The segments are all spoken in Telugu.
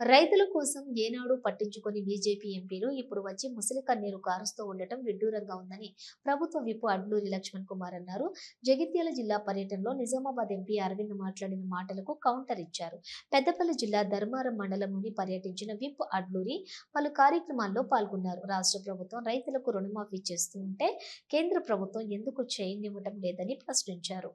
రైతుల కోసం ఏనాడు పట్టించుకొని బీజేపీ ఎంపీలు ఇప్పుడు వచ్చి ముసలి కన్నీరు కారుస్తూ ఉండటం విడ్డూరంగా ఉందని ప్రభుత్వ విప్ అడ్లూరి లక్ష్మణ్ కుమార్ అన్నారు. జగిత్యాల జిల్లా పర్యటనలో నిజామాబాద్ ఎంపీ అరవింద్ మాట్లాడిన మాటలకు కౌంటర్ ఇచ్చారు. పెద్దపల్లి జిల్లా ధర్మారం మండలంలోని పర్యటించిన విప్ అడ్లూరి పలు కార్యక్రమాల్లో పాల్గొన్నారు. రాష్ట్ర ప్రభుత్వం రైతులకు రుణమాఫీ చేస్తూ ఉంటే కేంద్ర ప్రభుత్వం ఎందుకు చేయనివ్వటం లేదని ప్రశ్నించారు.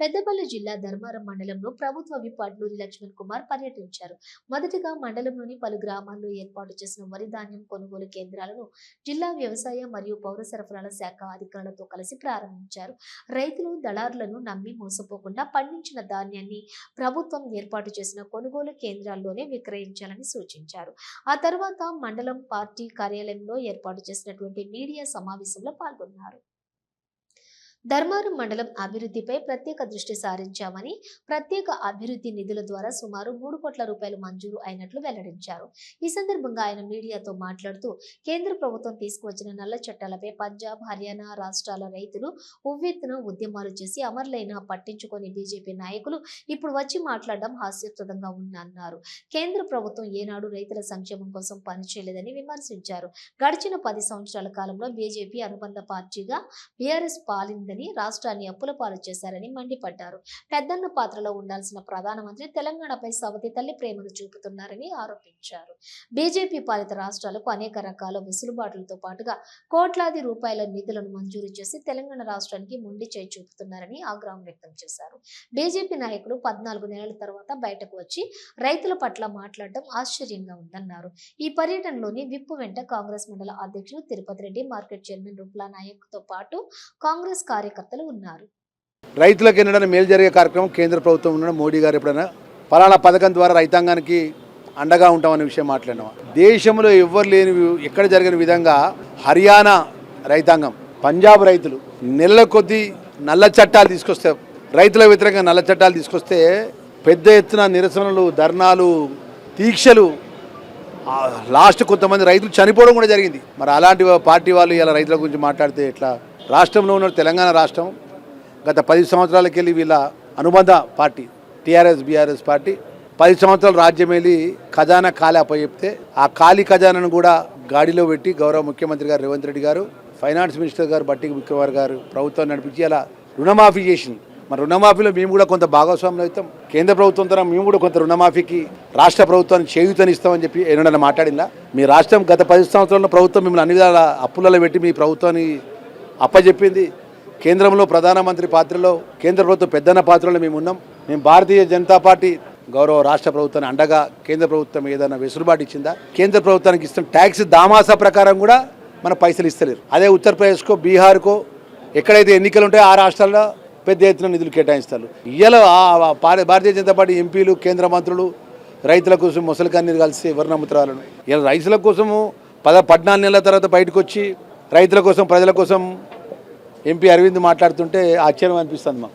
పెద్దపల్లి జిల్లా ధర్మారం మండలంలో ప్రభుత్వ విప్ అడ్లూరి లక్ష్మణ్ కుమార్ పర్యటించారు. మొదటిగా మండలంలోని పలు గ్రామాల్లో ఏర్పాటు చేసిన వరి ధాన్యం కొనుగోలు కేంద్రాలను జిల్లా వ్యవసాయ మరియు పౌర సరఫరాల శాఖ అధికారులతో కలిసి ప్రారంభించారు. రైతులు దళారులను నమ్మి మోసపోకుండా పండించిన ధాన్యాన్ని ప్రభుత్వం ఏర్పాటు చేసిన కొనుగోలు కేంద్రాల్లోనే విక్రయించాలని సూచించారు. ఆ తర్వాత మండలం పార్టీ కార్యాలయంలో ఏర్పాటు చేసినటువంటి మీడియా సమావేశంలో పాల్గొన్నారు. ధర్మారం మండలం అభివృద్ధిపై ప్రత్యేక దృష్టి సారించామని ప్రత్యేక అభివృద్ధి నిధుల ద్వారా సుమారు మూడు కోట్ల రూపాయలు మంజూరు అయినట్లు వెల్లడించారు. ఈ సందర్భంగా ఆయన మీడియాతో మాట్లాడుతూ కేంద్ర ప్రభుత్వం తీసుకువచ్చిన నల్ల చట్టాలపై పంజాబ్ హర్యానా రాష్ట్రాల రైతులు ఉవ్వెత్తున ఉద్యమాలు చేసి అమరులైన పట్టించుకొని బీజేపీ నాయకులు ఇప్పుడు వచ్చి మాట్లాడడం హాస్యాస్పదంగా ఉందన్నారు. కేంద్ర ప్రభుత్వం ఏనాడు రైతుల సంక్షేమం కోసం పనిచేయలేదని విమర్శించారు. గడిచిన పది సంవత్సరాల కాలంలో బీజేపీ అనుబంధ పార్టీగా బీఆర్ఎస్ పాలిందని రాష్ట్రాన్ని అప్పుల పాలు చేశారని మండిపడ్డారు. పెద్దన్న పాత్రలో ఉండాల్సిన ప్రధానమంత్రి తెలంగాణపై సవతి తల్లి ప్రేమను చూపుతున్నారని ఆరోపించారు. బీజేపీ పాలిత రాష్ట్రాలకు అనేక రకాల వెసులుబాట్లతో పాటుగా కోట్లాది రూపాయల నిధులను మంజూరు చేసి తెలంగాణ రాష్ట్రానికి ముండి చేయి చూపుతున్నారని ఆగ్రహం వ్యక్తం చేశారు. బీజేపీ నాయకులు పద్నాలుగు నెలల తర్వాత బయటకు వచ్చి రైతుల పట్ల మాట్లాడడం ఆశ్చర్యంగా ఉందన్నారు. ఈ పర్యటనలోని విప్పు వెంట కాంగ్రెస్ మండల అధ్యక్షులు తిరుపతి రెడ్డి మార్కెట్ చైర్మన్ రూప్లా నాయక్తో పాటు కాంగ్రెస్ కార్యకర్తలు ఉన్నారు. రైతులకు ఎన్నడైనా మేలు జరిగే కార్యక్రమం కేంద్ర ప్రభుత్వం ఉన్న మోడీ గారు ఎప్పుడైనా? ఫలానా పథకం ద్వారా రైతాంగానికి అండగా ఉంటామనే విషయం మాట్లాడినాం దేశంలో ఎవ్వరు లేని ఎక్కడ జరిగిన విధంగా హర్యానా రైతాంగం పంజాబ్ రైతులు నెలల కొద్దీ నల్ల చట్టాలు తీసుకొస్తే రైతుల వ్యతిరేకంగా నల్ల చట్టాలు తీసుకొస్తే పెద్ద ఎత్తున నిరసనలు ధర్నాలు దీక్షలు లాస్ట్ కొంతమంది రైతులు చనిపోవడం కూడా జరిగింది. మరి అలాంటి పార్టీ వాళ్ళు ఇలా రైతుల గురించి మాట్లాడితే ఎట్లా? రాష్ట్రంలో ఉన్న తెలంగాణ రాష్ట్రం గత పది సంవత్సరాలకి వెళ్ళి వీళ్ళ అనుబంధ పార్టీ టీఆర్ఎస్ బీఆర్ఎస్ పార్టీ పది సంవత్సరాలు రాజ్యం వెళ్ళి ఖజానా ఖాళీ అప్పచెప్తే ఆ ఖాళీ ఖజానాను కూడా గాడిలో పెట్టి గౌరవ ముఖ్యమంత్రి గారు రేవంత్ రెడ్డి గారు ఫైనాన్స్ మినిస్టర్ గారు బట్టి విక్రమార్ గారు ప్రభుత్వం నడిపించి అలా రుణమాఫీ చేసింది. మరి రుణమాఫీలో మేము కూడా కొంత భాగస్వాములు అవుతాం. కేంద్ర ప్రభుత్వం తరం మేము కూడా కొంత రుణమాఫీకి రాష్ట్ర ప్రభుత్వాన్ని చేయూతనిస్తామని చెప్పి ఏమైనా మాట్లాడిందా? మీ రాష్ట్రం గత పది సంవత్సరాల్లో ప్రభుత్వం మిమ్మల్ని అన్ని విధాల అప్పులలో పెట్టి మీ ప్రభుత్వాన్ని అప్పచెప్పింది కేంద్రంలో ప్రధానమంత్రి పాత్రలో కేంద్ర ప్రభుత్వం పెద్దన్న పాత్రలో మేము ఉన్నాం. మేము భారతీయ జనతా పార్టీ గౌరవ రాష్ట్ర ప్రభుత్వాన్ని అండగా కేంద్ర ప్రభుత్వం ఏదైనా వెసులుబాటు ఇచ్చిందా? కేంద్ర ప్రభుత్వానికి ఇస్తున్న ట్యాక్స్ దామాసా ప్రకారం కూడా మన పైసలు ఇస్తలేరు. అదే ఉత్తరప్రదేశ్కో బీహార్కో ఎక్కడైతే ఎన్నికలు ఉంటాయో ఆ రాష్ట్రాల్లో పెద్ద ఎత్తున నిధులు కేటాయిస్తారు. ఇవాళ భారతీయ జనతా పార్టీ ఎంపీలు కేంద్ర మంత్రులు రైతుల కోసం ముసలి కన్నీరు కలిసి వర్ణముత్రాలను ఇలా రైతుల కోసము పద పద్నాలుగు నెలల తర్వాత బయటకు వచ్చి రైతుల కోసం ప్రజల కోసం ఎంపీ అరవింద్ మాట్లాడుతుంటే ఆశ్చర్యం అనిపిస్తుంది మాకు.